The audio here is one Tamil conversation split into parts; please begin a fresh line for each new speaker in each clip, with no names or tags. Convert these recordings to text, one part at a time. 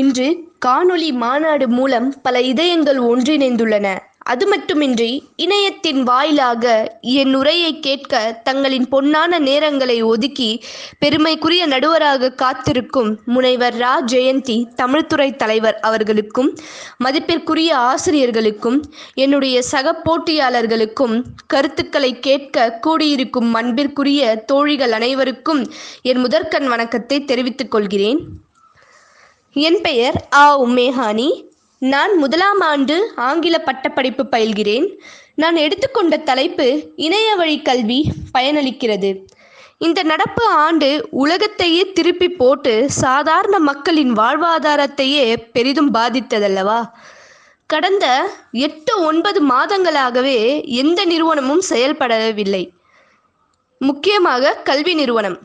இன்று காணொளி மாநாடு மூலம் பல இதயங்கள் ஒன்றிணைந்துள்ளன. அது மட்டுமின்றி இணையத்தின் வாயிலாக என் உரையை கேட்க தங்களின் பொன்னான நேரங்களை ஒதுக்கி பெருமைக்குரிய நடுவராக காத்திருக்கும் முனைவர் ரா. ஜெயந்தி தமிழ்துறை தலைவர் அவர்களுக்கும் மதிப்பிற்குரிய ஆசிரியர்களுக்கும் என்னுடைய சக போட்டியாளர்களுக்கும் கருத்துக்களை கேட்க கூடியிருக்கும் அன்பிற்குரிய தோழிகள் அனைவருக்கும் என் முதற்கண் வணக்கத்தை தெரிவித்துக் கொள்கிறேன். என் பெயர் ஆ உமேஹானி. நான் முதலாம் ஆண்டு ஆங்கில பட்டப்படிப்பு பயில்கிறேன். நான் எடுத்துக்கொண்ட தலைப்பு இணைய வழி கல்வி பயனளிக்கிறது. இந்த நடப்பு ஆண்டு உலகத்தையே திருப்பி போட்டு சாதாரண மக்களின் வாழ்வாதாரத்தையே பெரிதும் பாதித்ததல்லவா? கடந்த எட்டு ஒன்பது மாதங்களாகவே எந்த நிறுவனமும் செயல்படவில்லை. முக்கியமாக கல்வி நிறுவனம்.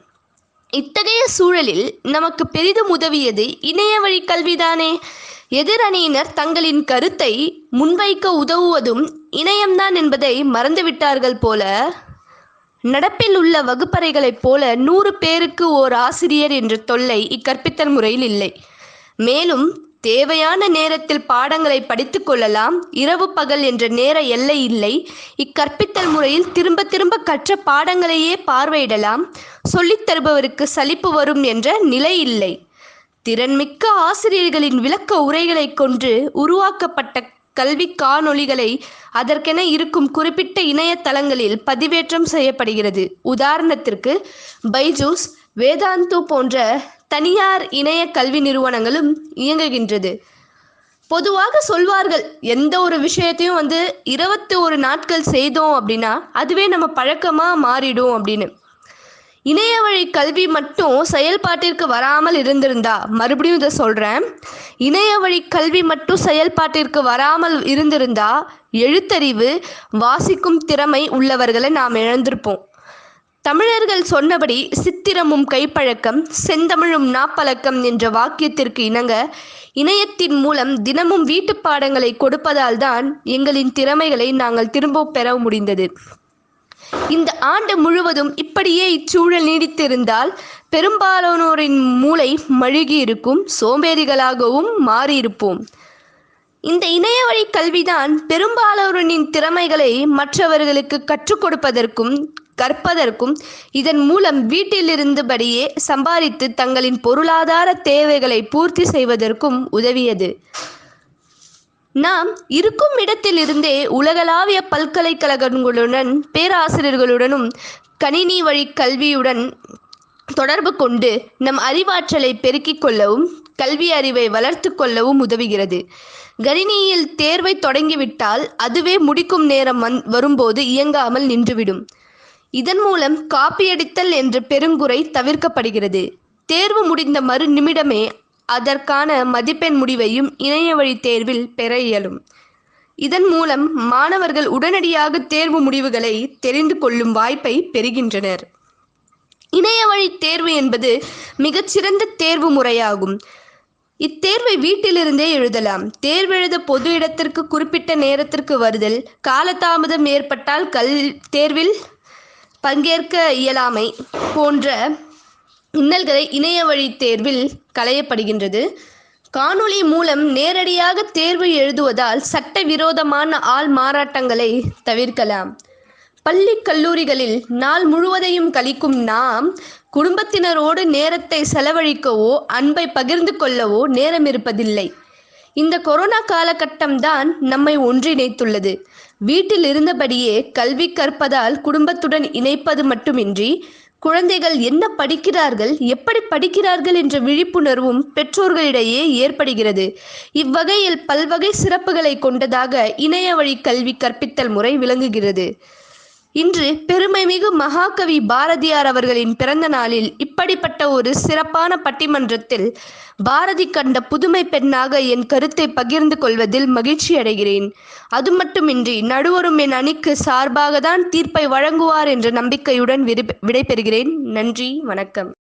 இத்தகைய சூழலில் நமக்கு பெரிதும் உதவியது இணைய வழி கல்விதானே. எதிரணியினர் தங்களின் கருத்தை முன்வைக்க உதவுவதும் இணையம்தான் என்பதை மறந்துவிட்டார்கள் போல. நடப்பில் உள்ள வகுப்பறைகளைப் போல நூறு பேருக்கு ஓர் ஆசிரியர் என்ற தொல்லை இக்கற்பித்தல் முறையில் இல்லை. மேலும் தேவையான நேரத்தில் பாடங்களை படித்து கொள்ளலாம். இரவு பகல் என்ற நேர எல்லை இல்லை. இக்கற்பித்தல் முறையில் திரும்ப திரும்ப கற்ற பாடங்களையே பார்வையிடலாம். சொல்லித் தருபவருக்கு சலிப்பு வரும் என்ற நிலை இல்லை. திறன்மிக்க ஆசிரியர்களின் விளக்க உரைகளை கொண்டு உருவாக்கப்பட்ட கல்வி காணொளிகளை அதற்கென இருக்கும் குறிப்பிட்ட இணையதளங்களில் பதிவேற்றம் செய்யப்படுகிறது. உதாரணத்திற்கு பைஜூஸ் வேதாந்து போன்ற தனியார் இணைய கல்வி நிறுவனங்களும் இயங்குகின்றது. பொதுவாக சொல்வார்கள் எந்த ஒரு விஷயத்தையும் வந்து இருபத்தி ஒரு நாட்கள் செய்தோம் அப்படின்னா அதுவே நம்ம பழக்கமாக மாறிடும் அப்படின்னு. இணைய வழி கல்வி மட்டும் செயல்பாட்டிற்கு வராமல் இருந்திருந்தா மறுபடியும் இதை சொல்கிறேன் இணைய வழி கல்வி மட்டும் செயல்பாட்டிற்கு வராமல் இருந்திருந்தா எழுத்தறிவு வாசிக்கும் திறமை உள்ளவர்களை நாம் இழந்திருப்போம். தமிழர்கள் சொன்னபடி சித்திரமும் கைப்பழக்கம் செந்தமிழும் நாப்பழக்கம் என்ற வாக்கியத்திற்கு இணங்க இணையத்தின் மூலம் தினமும் வீட்டு பாடங்களை கொடுப்பதால் தான் எங்களின் திறமைகளை நாங்கள் திரும்ப பெற முடிந்தது. இந்த ஆண்டு முழுவதும் இப்படியே இச்சூழல் நீடித்திருந்தால் பெரும்பாலானோரின் மூளை மழுகி இருக்கும் சோம்பேறிகளாகவும் மாறியிருப்போம். இந்த இணைய வழி கல்விதான் பெரும்பாலோரின் திறமைகளை மற்றவர்களுக்கு கற்றுக் கொடுப்பதற்கும் கற்பதற்கும் இதன் மூலம் வீட்டிலிருந்தபடியே சம்பாதித்து தங்களின் பொருளாதார தேவைகளை பூர்த்தி செய்வதற்கும் உதவியது. நாம் இருக்கும் இடத்திலிருந்தே உலகளாவிய பல்கலைக்கழகங்களுடன் பேராசிரியர்களுடனும் கணினி வழி கல்வியுடன் தொடர்பு கொண்டு நம் அறிவாற்றலை பெருக்கிக் கொள்ளவும் கல்வி அறிவை வளர்த்து கொள்ளவும் உதவுகிறது. கணினியில் தேர்வை தொடங்கிவிட்டால் அதுவே முடிக்கும் நேரம் வந் வரும்போது இயங்காமல் நின்றுவிடும். இதன் மூலம் காப்பியடித்தல் என்ற பெருங்குறை தவிர்க்கப்படுகிறது. தேர்வு முடிந்த மறு நிமிடமே அதற்கான மதிப்பெண் முடிவையும் இணைய வழி தேர்வில் பெற இயலும். இதன் மூலம் மாணவர்கள் உடனடியாக தேர்வு முடிவுகளை தெரிந்து கொள்ளும் வாய்ப்பை பெறுகின்றனர். இணைய வழி தேர்வு என்பது மிகச்சிறந்த தேர்வு முறையாகும். இத்தேர்வை வீட்டிலிருந்தே எழுதலாம். தேர்வெழுத பொது இடத்திற்கு குறிப்பிட்ட நேரத்திற்கு வருதல் காலதாமதம் ஏற்பட்டால் கல் தேர்வில் பங்கேற்க இயலாமை போன்ற இன்னல்களை இணைய வழி தேர்வில் களையப்படுகின்றது. காணொளி மூலம் நேரடியாக தேர்வு எழுதுவதால் சட்டவிரோதமான ஆள் மாறாட்டங்களை தவிர்க்கலாம். பள்ளி கல்லூரிகளில் நாள் முழுவதையும் கழிக்கும் நாம் குடும்பத்தினரோடு நேரத்தை செலவழிக்கவோ அன்பை பகிர்ந்து கொள்ளவோ நேரம் இருப்பதில்லை இந்த கொரோனா காலகட்டம்தான் நம்மை ஒன்றிணைத்துள்ளது. வீட்டில் இருந்தபடியே கல்வி கற்பதால் குடும்பத்துடன் இணைப்பது மட்டுமின்றி குழந்தைகள் என்ன படிக்கிறார்கள் எப்படி படிக்கிறார்கள் என்ற விழிப்புணர்வும் பெற்றோர்களிடையே ஏற்படுகிறது. இவ்வகையில் பல்வகை சிறப்புகளை கொண்டதாக இணைய வழி கல்வி கற்பித்தல் முறை விளங்குகிறது. இன்று பெருமைமிகு மகாகவி பாரதியார் அவர்களின் பிறந்த நாளில் இப்படிப்பட்ட ஒரு சிறப்பான பட்டிமன்றத்தில் பாரதி கண்ட புதுமை பெண்ணாக என் கருத்தை பகிர்ந்து கொள்வதில் மகிழ்ச்சி அடைகிறேன். அது மட்டுமின்றி நடுவரும் என் அணிக்கு சார்பாக தான் தீர்ப்பை வழங்குவார் என்ற நம்பிக்கையுடன் விடைபெறுகிறேன். நன்றி வணக்கம்.